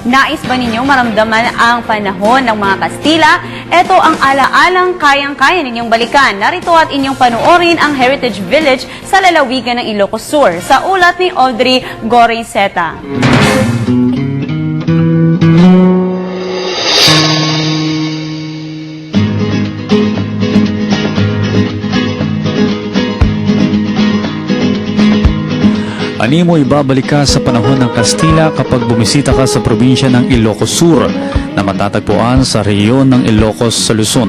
Nais ba ninyong maramdaman ang panahon ng mga Kastila? Ito ang alaalang kayang-kaya ninyong balikan. Narito at inyong panoorin ang Heritage Village sa lalawigan ng Ilocos Sur sa ulat ni Audrey Gorizeta. Animo ibabalik ka sa panahon ng Kastila kapag bumisita ka sa probinsya ng Ilocos Sur na matatagpuan sa rehiyon ng Ilocos sa Luzon.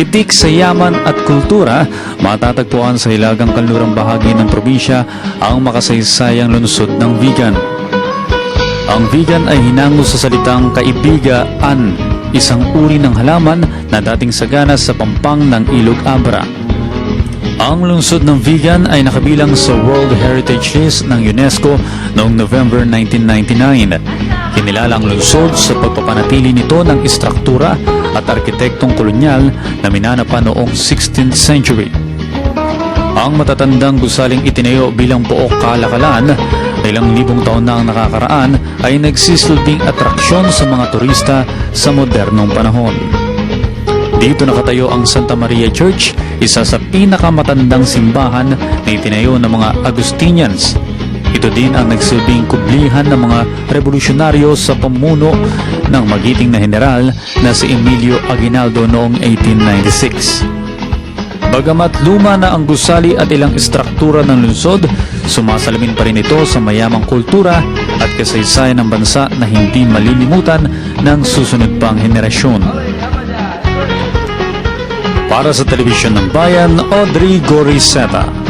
Hitik sa yaman at kultura, matatagpuan sa hilagang kanlurang bahagi ng probinsya ang makasaysayang lungsod ng Vigan. Ang vegan ay hinango sa salitang kaibigaan, isang uri ng halaman na dating sagana sa pampang ng Ilog Abra. Ang lungsod ng vegan ay nakabilang sa World Heritage List ng UNESCO noong November 1999. Kinilala ang lungsod sa pagpapanatili nito ng istruktura at arkitektong kolonyal na minana pa noong 16th century. Ang matatandang gusaling itinayo bilang pook kalakalan na ilang libong taon na ang nakakaraan ay nagsisilbing atraksyon sa mga turista sa modernong panahon. Dito nakatayo ang Santa Maria Church, isa sa pinakamatandang simbahan na itinayo ng mga Agustinians. Ito din ang nagsilbing kublihan ng mga revolusyonaryo sa pamuno ng magiting na general na si Emilio Aguinaldo noong 1896. Bagamat luma na ang gusali at ilang istruktura ng lungsod, sumasalamin pa rin ito sa mayamang kultura at kasaysayan ng bansa na hindi malilimutan ng susunod pang henerasyon. Para sa Telebisyon ng Bayan, Audrey Goriseta.